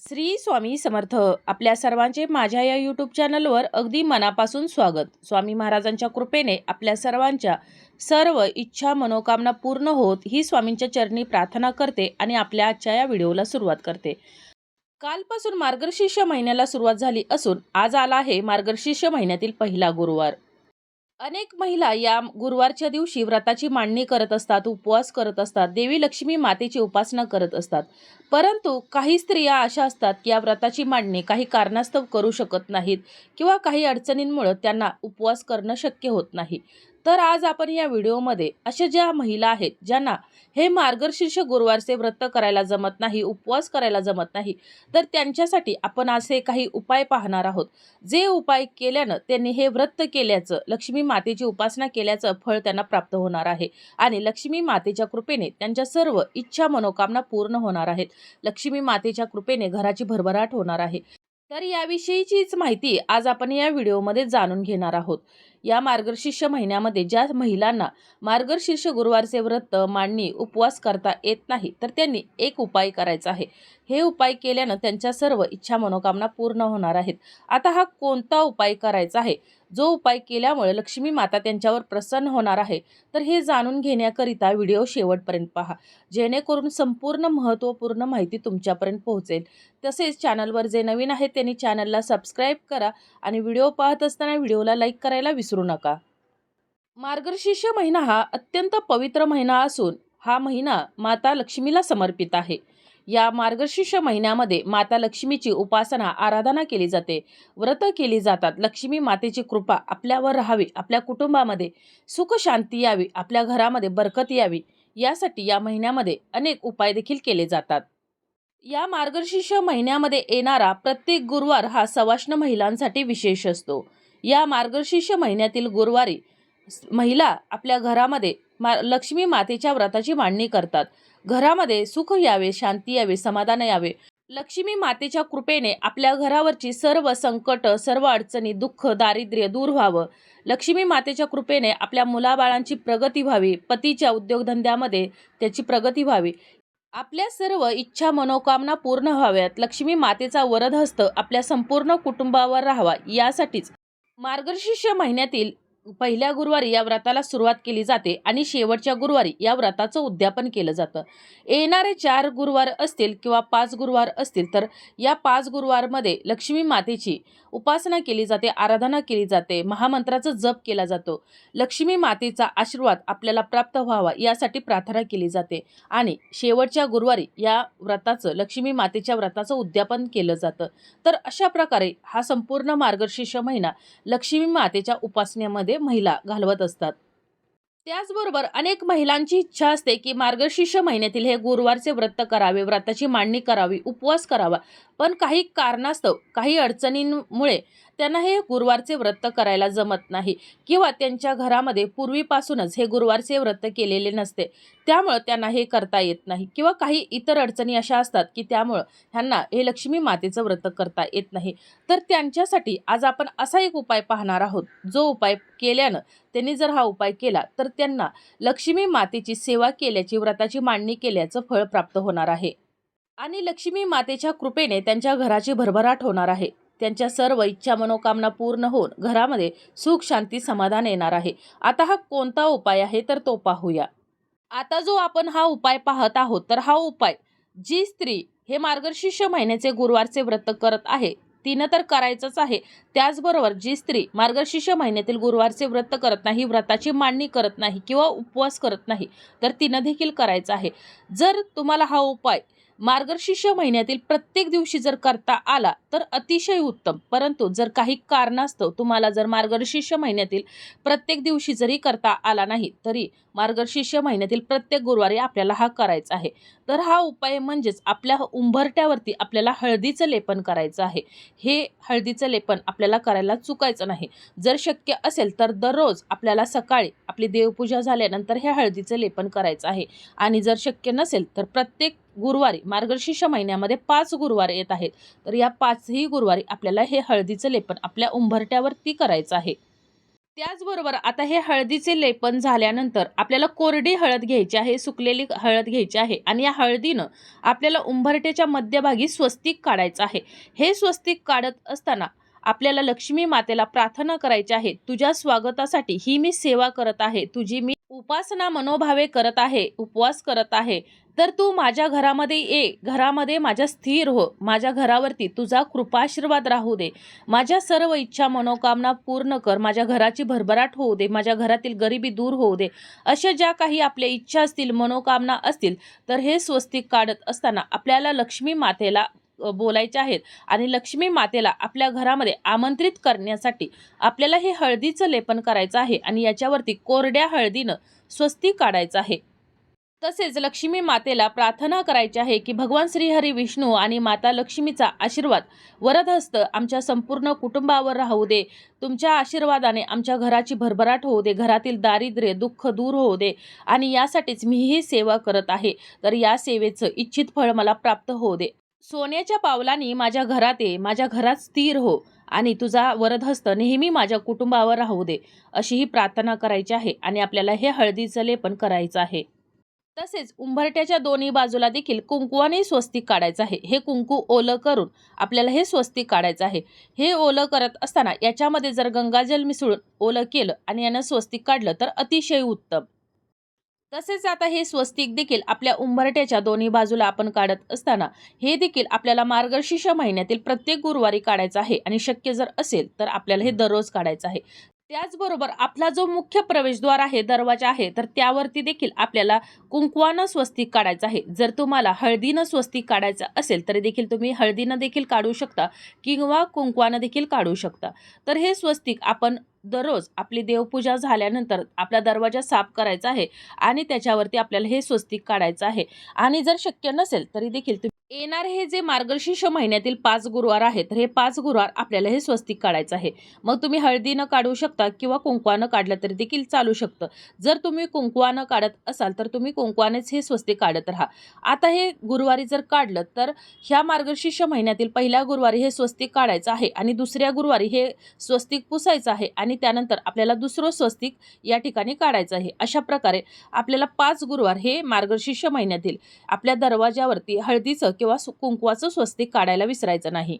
श्री स्वामी समर्थ. आपल्या सर्वांचे माझ्या या यूट्यूब चॅनलवर अगदी मनापासून स्वागत. स्वामी महाराजांच्या कृपेने आपल्या सर्वांच्या सर्व इच्छा मनोकामना पूर्ण होत ही स्वामींच्या चरणी प्रार्थना करते आणि आपल्या आजच्या या व्हिडिओला सुरुवात करते. कालपासून मार्गशीर्ष महिन्याला सुरुवात झाली असून आज आला आहे मार्गशीर्ष महिन्यातील पहिला गुरुवार. अनेक महिला या गुरुवारच्या दिवशी व्रताची मांडणी करत असतात उपवास करत असतात देवी लक्ष्मी मातेची उपासना करत असतात. परंतु काही स्त्रिया अशा असतात की या व्रताची मांडणी काही कारणास्तव करू शकत नाहीत किंवा काही अडचणींमुळे त्यांना उपवास करणं शक्य होत नाही. तर आज आपण या व्हिडिओमध्ये अशा ज्या महिला आहेत ज्यांना हे मार्गशीर्ष गुरुवारचे व्रत करायला जमत नाही उपवास करायला जमत नाही तर त्यांच्यासाठी आपण असे काही उपाय पाहणार आहोत. जे उपाय केल्यानं त्यांनी हे व्रत केल्याचं लक्ष्मी मातेची उपासना केल्याचं फळ त्यांना प्राप्त होणार आहे. आणि लक्ष्मी मातेच्या कृपेने त्यांच्या सर्व इच्छा मनोकामना पूर्ण होणार आहेत. लक्ष्मी मातेच्या कृपेने घराची भरभराट होणार आहे. तर याविषयीचीच माहिती आज आपण या व्हिडिओमध्ये जाणून घेणार आहोत. या मार्गशीर्ष महिन्यामध्ये ज्या महिलांना मार्गशीर्ष गुरुवारचे व्रत मांडणी उपवास करता येत नाही तर त्यांनी एक उपाय करायचा आहे. हे उपाय केल्यानं त्यांच्या सर्व इच्छा मनोकामना पूर्ण होणार आहेत. आता हा कोणता उपाय करायचा आहे? जो उपाय केल्यामुळे लक्ष्मी माता त्यांच्यावर प्रसन्न होणार आहे. तर हे जाणून घेण्याकरिता व्हिडिओ शेवटपर्यंत पहा. जेणेकरून संपूर्ण महत्त्वपूर्ण माहिती तुमच्यापर्यंत पोहोचेल. तसेच चॅनलवर जे नवीन आहेत त्यांनी चॅनलला सबस्क्राईब करा आणि व्हिडिओ पाहत असताना व्हिडिओला लाईक करायला विसरू विसरू नका. मार्गशीर्ष महिना हा अत्यंत पवित्र महिना असून हा महिना माता लक्ष्मीला समर्पित आहे. या मार्गशीर्ष महिन्यामध्ये माता लक्ष्मीची उपासना आराधना केली जाते. व्रत केली जातात. लक्ष्मी मातेची कृपा आपल्यावर राहावी आपल्या कुटुंबामध्ये सुख शांती यावी आपल्या घरामध्ये बरकत यावी यासाठी या महिन्यामध्ये अनेक उपाय देखील केले जातात. या मार्गशीर्ष महिन्यामध्ये येणारा प्रत्येक गुरुवार हा सवाष्ण महिलांसाठी विशेष असतो. या मार्गशीर्ष महिन्यातील गुरुवारी महिला आपल्या घरामध्ये मा लक्ष्मी मातेच्या व्रताची मांडणी करतात. घरामध्ये सुख यावे शांती यावे समाधान यावे. लक्ष्मी मातेच्या कृपेने आपल्या घरावरची सर्व संकट सर्व अडचणी दुःख दारिद्र्य दूर व्हावं. लक्ष्मी मातेच्या कृपेने आपल्या मुलाबाळांची प्रगती व्हावी. पतीच्या उद्योगधंद्यामध्ये त्याची प्रगती व्हावी. आपल्या सर्व इच्छा मनोकामना पूर्ण व्हाव्यात. लक्ष्मी मातेचा वरदहस्त आपल्या संपूर्ण कुटुंबावर राहावा. यासाठीच मार्गशीर्ष महिन्यातील पहिल्या गुरुवारी या व्रताला सुरुवात केली जाते आणि शेवटच्या गुरुवारी या व्रताचं उद्यापन केलं जातं. येणारे चार गुरुवार असतील किंवा पाच गुरुवार असतील तर या पाच गुरुवारमध्ये लक्ष्मी मातेची उपासना केली जाते आराधना केली जाते महामंत्राचा जप केला जातो. लक्ष्मी मातेचा आशीर्वाद आपल्याला प्राप्त व्हावा यासाठी प्रार्थना केली जाते आणि शेवटच्या गुरुवारी या व्रताचं लक्ष्मी मातेच्या व्रताचं उद्यापन केलं जातं. तर अशा प्रकारे हा संपूर्ण मार्गशीर्ष महिना लक्ष्मी मातेच्या उपासनेमध्ये महिला घालवत असतात. त्याचबरोबर अनेक महिलांची इच्छा असते की मार्गशीर्ष महिन्यातील हे गुरुवारचे व्रत करावे व्रताची मांडणी करावी उपवास करावा. पण काही कारणास्तव काही अडचणींमुळे त्यांना हे गुरुवारचे व्रत करायला जमत नाही किंवा त्यांच्या घरामध्ये पूर्वीपासूनच हे गुरुवारचे व्रत केलेले नसते. त्यामुळं त्यांना हे करता येत नाही किंवा काही इतर अडचणी अशा असतात की त्यामुळं ह्यांना हे लक्ष्मी मातेचं व्रत करता येत नाही. तर त्यांच्यासाठी आज आपण असा एक उपाय पाहणार आहोत. जो उपाय केल्यानं त्यांनी जर हा उपाय केला तर त्यांना लक्ष्मी मातेची सेवा केल्याची व्रताची मांडणी केल्याचं फळ प्राप्त होणार आहे. आणि लक्ष्मी मातेच्या कृपेने त्यांच्या घराची भरभराट होणार आहे. त्यांच्या सर्व इच्छा मनोकामना पूर्ण होऊन घरामध्ये सुख शांती समाधान येणार आहे. आता हा कोणता उपाय आहे तर तो पाहूया. आता जो आपण हा उपाय पाहत आहोत तर हा उपाय जी स्त्री हे मार्गशीर्ष महिन्याचे गुरुवारचे व्रत करत आहे तिनं तर करायचंच आहे. त्याचबरोबर जी स्त्री मार्गशीर्ष महिन्यातील गुरुवारचे व्रत करत नाही व्रताची मांडणी करत नाही किंवा उपवास करत नाही तर तिनं देखील करायचं आहे. जर तुम्हाला हा उपाय मार्गशीर्ष महिन्यातील प्रत्येक दिवशी जर करता आला तर अतिशय उत्तम. परंतु जर काही कारणास्तव तुम्हाला जर मार्गशीर्ष महिन्यातील प्रत्येक दिवशी जरी करता आला नाही तरी मार्गशीर्ष महिन्यातील प्रत्येक गुरुवारी आपल्याला हा करायचा आहे. तर हा उपाय म्हणजेच आपल्या उंबरट्यावरती आपल्याला हळदीचं लेपन करायचं आहे. हे हळदीचं लेपन आपल्याला करायला चुकायचं नाही. जर शक्य असेल तर दररोज आपल्याला सकाळी आपली देवपूजा झाल्यानंतर हे हळदीचं लेपन करायचं आहे. आणि जर शक्य नसेल तर प्रत्येक गुरुवारी मार्गशीर्ष महिन्यामध्ये पाच गुरुवार येत आहेत. तर या पाचही गुरुवारी आपल्याला हे हळदीचं लेपन आपल्या उंबरट्यावरती करायचं आहे. त्याचबरोबर आता हे हळदीचे लेपन झाल्यानंतर आपल्याला कोरडी हळद घ्यायची आहे सुकलेली हळद घ्यायची आहे आणि या हळदीनं आपल्याला उंबरट्याच्या मध्यभागी स्वस्तिक काढायचं आहे. हे स्वस्तिक काढत असताना आपल्याला लक्ष्मी मातेला प्रार्थना करायची आहे तुझ्या स्वागतासाठी ही मी सेवा करत आहे तुझी मी उपासना मनोभावे करत आहे उपवास करत आहे. तर तू माझ्या घरामध्ये ये घरामध्ये माझ्या स्थिर हो माझ्या घरावरती तुझा कृपाशीर्वाद राहू दे. माझ्या सर्व इच्छा मनोकामना पूर्ण कर माझ्या घराची भरभराट होऊ दे माझ्या घरातील गरिबी दूर होऊ दे. अशा ज्या काही आपल्या इच्छा असतील मनोकामना असतील तर हे स्वस्तिक काढत असताना आपल्याला लक्ष्मी मातेला बोलायचे आहेत. आणि लक्ष्मी मातेला आपल्या घरामध्ये आमंत्रित करण्यासाठी आपल्याला हे हळदीचं लेपन करायचं आहे आणि याच्यावरती कोरड्या हळदीनं स्वस्ती काढायचं आहे. तसेच लक्ष्मी मातेला प्रार्थना करायची आहे की भगवान श्रीहरी विष्णू आणि माता लक्ष्मीचा आशीर्वाद वरदहस्त आमच्या संपूर्ण कुटुंबावर राहू दे. तुमच्या आशीर्वादाने आमच्या घराची भरभराट होऊ दे. घरातील दारिद्र्य दुःख दूर होऊ दे. आणि यासाठीच मी ही सेवा करत आहे. तर या सेवेचं इच्छित फळ मला प्राप्त होऊ दे. सोन्याच्या पावलांनी माझ्या घरात ये माझ्या घरात स्थिर हो आणि तुझा वरदहस्त नेहमी माझ्या कुटुंबावर राहू दे अशी ही प्रार्थना करायची आहे आणि आपल्याला हे हळदीचं लेपन करायचं आहे. तसेच उंबरट्याच्या दोन्ही बाजूला देखील कुंकुवाने स्वस्तिक काढायचं आहे. हे कुंकू ओलं करून आपल्याला हे स्वस्तिक काढायचं आहे. हे ओलं करत असताना याच्यामध्ये जर गंगाजल मिसळून ओलं केलं आणि यानं स्वस्तिक काढलं तर अतिशय उत्तम. तसेच आता हे स्वस्तिक देखील आपल्या उंबरट्याच्या दोन्ही बाजूला आपण काढत असताना हे देखील आपल्याला मार्गशीर्ष महिन्यातील प्रत्येक गुरुवारी काढायचं आहे आणि शक्य जर असेल तर आपल्याला हे दररोज काढायचं आहे. त्याचबरोबर आपला जो मुख्य प्रवेशद्वार आहे दरवाजा आहे तर त्यावरती देखील आपल्याला कुंकवानं स्वस्तिक काढायचं आहे. जर तुम्हाला हळदीनं स्वस्तिक काढायचं असेल तरी देखील तुम्ही हळदीनं देखील काढू शकता किंवा कुंकवानं देखील काढू शकता. तर हे स्वस्तिक आपण दररोज आपली देवपूजा झाल्यानंतर आपला दरवाजा साफ करायचा आहे आणि त्याच्यावरती आपल्याला हे स्वस्तिक काढायचं आहे. आणि जर शक्य नसेल तरी देखील तुम्ही येणार हे जे मार्गशीर्ष महिन्यातील पाच गुरुवार आहेत तर हे पाच गुरुवार आपल्याला हे स्वस्तिक काढायचं आहे. मग तुम्ही हळदीनं काढू शकता किंवा कुंकवानं काढलं तरी देखील चालू शकतं. जर तुम्ही कुंकवानं काढत असाल तर तुम्ही कुंकवानेच हे स्वस्तिक काढत राहा. आता हे गुरुवारी जर काढलं तर ह्या मार्गशीर्ष महिन्यातील पहिल्या गुरुवारी हे स्वस्तिक काढायचं आहे आणि दुसऱ्या गुरुवारी हे स्वस्तिक पुसायचं आहे आणि त्यानंतर आपल्याला दुसरं स्वस्तिक या ठिकाणी काढायचं आहे. अशा प्रकारे आपल्याला पाच गुरुवार हे मार्गशीर्ष महिन्यातील आपल्या दरवाजावरती हळदीचं किंवा कुंकवाचं स्वस्तिक काढायला विसरायचं नाही.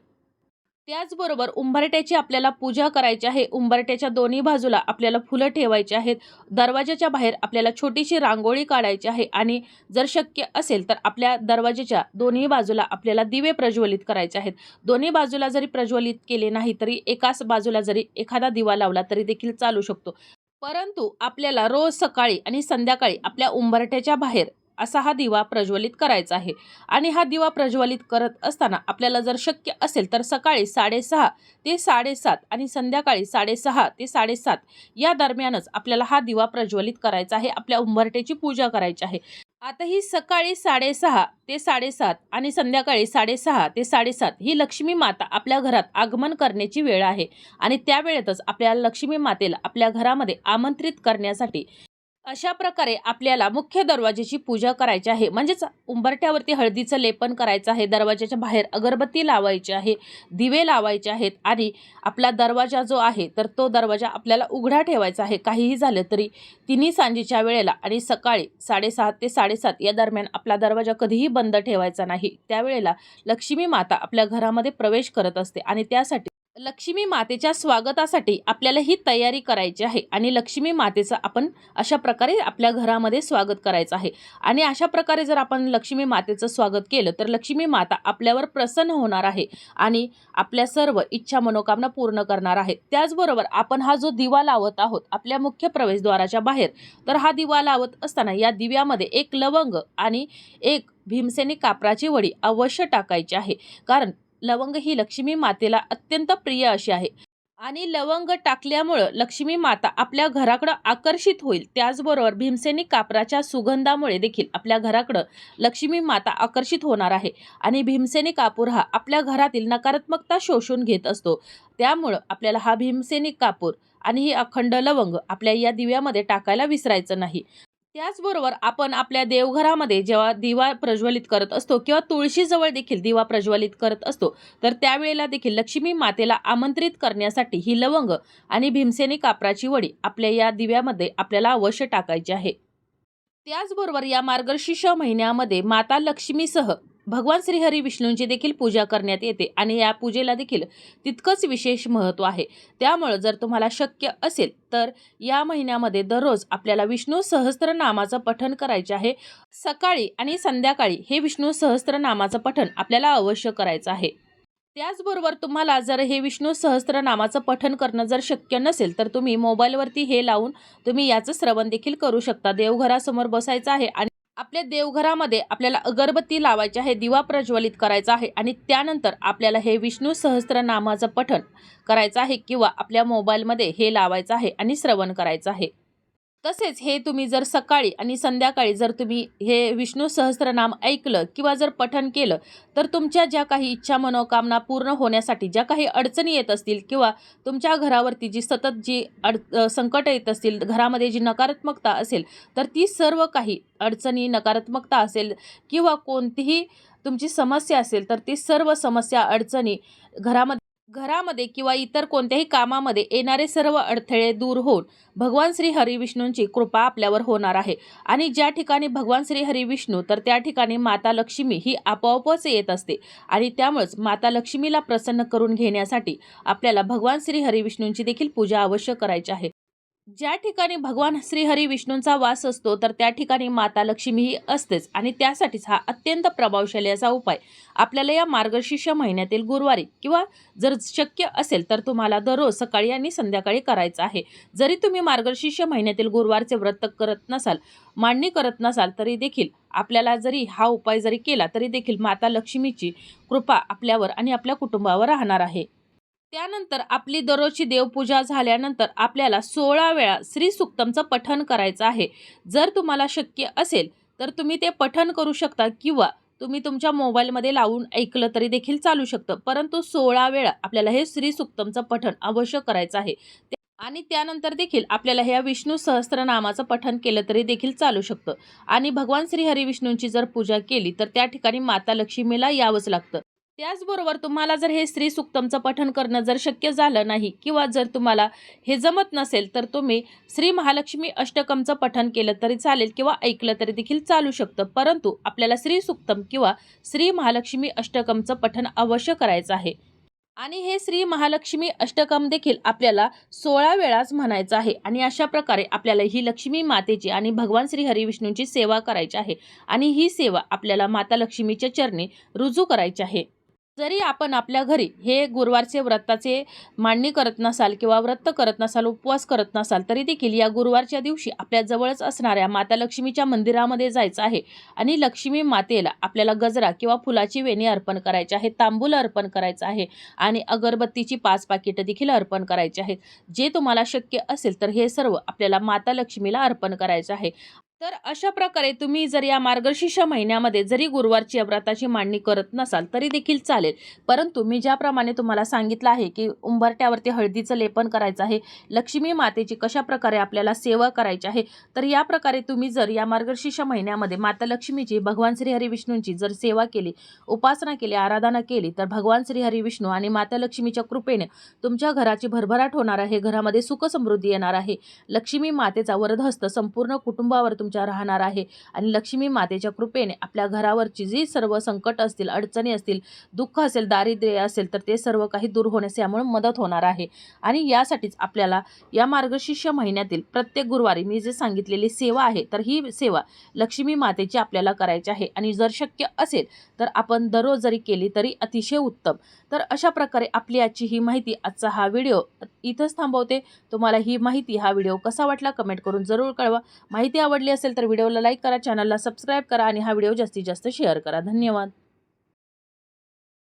त्याचबरोबर उंबरट्याची आपल्याला पूजा करायची आहे. उंबरट्याच्या दोन्ही बाजूला आपल्याला फुलं ठेवायची आहेत. दरवाजाच्या बाहेर आपल्याला छोटीशी रांगोळी काढायची आहे आणि जर शक्य असेल तर आपल्या दरवाजाच्या दोन्ही बाजूला आपल्याला दिवे प्रज्वलित करायचे आहेत. दोन्ही बाजूला जरी प्रज्वलित केले नाही तरी एकाच बाजूला जरी एखादा दिवा लावला तरी देखील चालू शकतो. परंतु आपल्याला रोज सकाळी आणि संध्याकाळी आपल्या उंबरट्याच्या बाहेर असा हा दिवा प्रज्वलित करायचा आहे. आणि हा दिवा प्रज्वलित करत असताना आपल्याला जर शक्य असेल तर सकाळी साडेसहा ते साडेसात आणि संध्याकाळी साडेसहा ते साडेसात या दरम्यानच आपल्याला हा दिवा प्रज्वलित करायचा आहे. आपल्या उंबरटेची पूजा करायची आहे. आता ही सकाळी साडेसहा ते साडेसात आणि संध्याकाळी साडेसहा ते साडेसात ही लक्ष्मी माता आपल्या घरात आगमन करण्याची वेळ आहे. आणि त्या वेळेतच आपल्याला लक्ष्मी मातेला आपल्या घरामध्ये आमंत्रित करण्यासाठी अशा प्रकारे आपल्याला मुख्य दरवाजेची पूजा करायची आहे. म्हणजेच उंबरट्यावरती हळदीचं लेपन करायचं आहे. दरवाजाच्या बाहेर अगरबत्ती लावायची आहे. दिवे लावायचे आहेत आणि आपला दरवाजा जो आहे तर तो दरवाजा आपल्याला उघडा ठेवायचा आहे. काहीही झालं तरी तिन्ही सांजेच्या वेळेला आणि सकाळी साडेसात ते साडेसात या दरम्यान आपला दरवाजा कधीही बंद ठेवायचा नाही. त्यावेळेला लक्ष्मी माता आपल्या घरामध्ये प्रवेश करत असते आणि त्यासाठी लक्ष्मी मातेच्या स्वागतासाठी आपल्याला ही तयारी करायची आहे. आणि लक्ष्मी मातेचं आपण अशा प्रकारे आपल्या घरामध्ये स्वागत करायचं आहे. आणि अशा प्रकारे जर आपण लक्ष्मी मातेचं स्वागत केलं तर लक्ष्मी माता आपल्यावर प्रसन्न होणार आहे आणि आपल्या सर्व इच्छा मनोकामना पूर्ण करणार आहे. त्याचबरोबर आपण हा जो दिवा लावत आहोत आपल्या मुख्य प्रवेशद्वाराच्या बाहेर तर हा दिवा लावत असताना या दिव्यामध्ये एक लवंग आणि एक भीमसेनी कापराची वडी अवश्य टाकायची आहे. कारण लवंग ही लक्ष्मी मातेला अत्यंत प्रिय अशी आहे. आणि लवंग टाकल्यामुळं लक्ष्मी माता आपल्या घराकडं आकर्षित होईल. त्याचबरोबर भीमसेनी कापराच्या सुगंधामुळे देखील आपल्या घराकडं लक्ष्मी माता आकर्षित होणार आहे. आणि भीमसेनी कापूर हा आपल्या घरातील नकारात्मकता शोषून घेत असतो. त्यामुळं आपल्याला हा भीमसेनी कापूर आणि ही अखंड लवंग आपल्या या दिव्यामध्ये टाकायला विसरायचं नाही. त्याचबरोबर आपण आपल्या देवघरामध्ये जेव्हा दिवा प्रज्वलित करत असतो किंवा तुळशीजवळ देखील दिवा प्रज्वलित करत असतो तर त्यावेळेला देखील लक्ष्मी मातेला आमंत्रित करण्यासाठी ही लवंग आणि भीमसेनी कापराची वडी आपल्या या दिव्यामध्ये आपल्याला अवश्य टाकायची आहे. त्याचबरोबर या मार्गशीर्ष महिन्यामध्ये माता लक्ष्मीसह भगवान श्रीहरी विष्णूंची देखील पूजा करण्यात येते आणि या पूजेला देखील तितकंच विशेष महत्त्व आहे. त्यामुळं जर तुम्हाला शक्य असेल तर या महिन्यामध्ये दररोज आपल्याला विष्णू सहस्त्रनामाचं पठण करायचे आहे. सकाळी आणि संध्याकाळी हे विष्णू सहस्त्रनामाचं पठण आपल्याला अवश्य करायचं आहे. त्याचबरोबर तुम्हाला जर हे विष्णू सहस्त्रनामाचं पठण करणं जर शक्य नसेल तर तुम्ही मोबाईलवरती हे लावून तुम्ही याचं श्रवण देखील करू शकता. देवघरासमोर बसायचं आहे आणि आपल्या देवघरामध्ये आपल्याला अगरबत्ती लावायची आहे दिवा प्रज्वलित करायचा आहे आणि त्यानंतर आपल्याला हे विष्णू सहस्त्रनामाचं पठण करायचं आहे किंवा आपल्या मोबाईलमध्ये हे लावायचं आहे आणि श्रवण करायचं आहे. तसेच हे तुम्ही जर सकाळी आणि संध्याकाळी जर तुम्ही हे विष्णू सहस्त्रनाम ऐकलं किंवा जर पठन केलं तर तुमच्या ज्या काही इच्छा मनोकामना पूर्ण होण्यासाठी ज्या काही अडचणी येत असतील किंवा तुमच्या घरावरती जी सतत जी अड संकट येत असतील घरामध्ये जी नकारात्मकता असेल तर ती सर्व काही अडचणी नकारात्मकता असेल किंवा कोणतीही तुमची समस्या असेल तर ती सर्व समस्या अडचणी घरामध्ये घरामध्ये किंवा इतर कोणत्याही कामामध्ये येणारे सर्व अडथळे दूर होऊन भगवान श्री हरिविष्णूंची कृपा आपल्यावर होणार आहे. आणि ज्या ठिकाणी भगवान श्री हरिविष्णू तर त्या ठिकाणी माता लक्ष्मी ही आपोआपच येत असते. आणि त्यामुळेच माता लक्ष्मीला प्रसन्न करून घेण्यासाठी आपल्याला भगवान श्री हरिविष्णूंची देखील पूजा अवश्य करायची आहे. ज्या ठिकाणी भगवान श्रीहरी विष्णूंचा वास असतो तर त्या ठिकाणी माता लक्ष्मी ही असतेच. आणि त्यासाठीच हा अत्यंत प्रभावशाली असा उपाय. आपल्याला या मार्गशीर्ष महिन्यातील गुरुवारी किंवा जर शक्य असेल तर तुम्हाला दररोज सकाळी आणि संध्याकाळी करायचं आहे. जरी तुम्ही मार्गशीर्ष महिन्यातील गुरुवारचे व्रत करत नसाल मांडणी करत नसाल तरी देखील आपल्याला जरी हा उपाय जरी केला तरी देखील माता लक्ष्मीची कृपा आपल्यावर आणि आपल्या कुटुंबावर राहणार आहे. त्यानंतर आपली दररोजची देवपूजा झाल्यानंतर आपल्याला सोळा वेळा श्री सुक्तमचं पठण करायचं आहे. जर तुम्हाला शक्य असेल तर तुम्ही ते पठण करू शकता किंवा तुम्ही तुमच्या मोबाईलमध्ये लावून ऐकलं तरी देखील चालू शकतं. परंतु सोळा वेळा आपल्याला हे श्री सुक्तमचं पठण अवश्य करायचं आहे. आणि त्यानंतर देखील आपल्याला ह्या विष्णू सहस्त्रनामाचं पठण केलं तरी देखील चालू शकतं. आणि भगवान श्री हरिविष्णूंची जर पूजा केली तर त्या ठिकाणी माता लक्ष्मीला यावंच लागतं. त्याचबरोबर तुम्हाला जर हे स्त्री सुक्तमचं पठण करणं जर शक्य झालं नाही किंवा जर तुम्हाला हे जमत नसेल तर तुम्ही श्री महालक्ष्मी अष्टकमचं पठण केलं तरी चालेल किंवा ऐकलं तरी देखील चालू शकतं. परंतु आपल्याला श्री सुक्तम किंवा श्री महालक्ष्मी अष्टकमचं पठण अवश्य करायचं आहे. आणि हे श्री महालक्ष्मी अष्टकम देखील आपल्याला सोळा वेळाच म्हणायचं आहे आणि अशा प्रकारे आपल्याला ही लक्ष्मी मातेची आणि भगवान श्री हरिविष्णूंची सेवा करायची आहे. आणि ही सेवा आपल्याला माता लक्ष्मीच्या चरणी रुजू करायची आहे. जरी आपण आपल्या घरी हे गुरुवारचे व्रताचे मांडणी करत नसाल किंवा व्रत करत नसाल उपवास करत नसाल तरी देखील या गुरुवारच्या दिवशी आपल्या जवळच असणाऱ्या माता लक्ष्मीच्या मंदिरामध्ये जायचं आहे आणि लक्ष्मी मातेला आपल्याला गजरा किंवा फुलाची वेणी अर्पण करायची आहे तांबूल अर्पण करायचं आहे आणि अगरबत्तीची पाच पाकिटं देखील अर्पण करायची आहेत. जे तुम्हाला शक्य असेल तर हे सर्व आपल्याला माता लक्ष्मीला अर्पण करायचं आहे. तर अशा प्रकारे तुम्ही जर या मार्गशीर्ष महिन्यामध्ये जरी गुरुवारची व्रताची मांडणी करत नसाल तरी देखील चालेल. परंतु मी ज्याप्रमाणे तुम्हाला सांगितलं आहे की उंबरट्यावरती हळदीचं लेपन करायचं आहे लक्ष्मी मातेची कशा प्रकारे आपल्याला सेवा करायची आहे तर या प्रकारे तुम्ही जर या मार्गशीर्ष महिन्यामध्ये माता लक्ष्मीची भगवान श्रीहरी विष्णूंची जर सेवा केली उपासना केली आराधना केली तर भगवान श्रीहरी विष्णू आणि माता लक्ष्मीच्या कृपेने तुमच्या घराची भरभराट होणार आहे घरामध्ये सुखसमृद्धी येणार आहे. लक्ष्मी मातेचा वरदहस्त संपूर्ण कुटुंबावर तुमच्या राहणार आहे. आणि लक्ष्मी मातेच्या कृपेने आपल्या घरावरची जी सर्व संकट असतील अडचणी असतील दुःख असेल दारिद्र्य असेल तर ते सर्व काही दूर होण्यास यामुळे मदत होणार आहे. आणि यासाठीच आपल्याला या मार्गशीर्ष महिन्यातील प्रत्येक गुरुवारी मी जे सांगितलेली सेवा आहे तर ही सेवा लक्ष्मी मातेची आपल्याला करायची आहे. आणि जर शक्य असेल तर आपण दररोज जरी केली तरी अतिशय उत्तम. तर अशा प्रकारे आपली आजची ही माहिती आजचा हा व्हिडिओ इथंच थांबवते. तुम्हाला ही माहिती हा व्हिडिओ कसा वाटला कमेंट करून जरूर कळवा. माहिती आवडली असेल तर व्हिडिओला लाईक करा चॅनलला सबस्क्राईब करा आणि हा व्हिडिओ जास्तीत जास्त शेअर करा. धन्यवाद.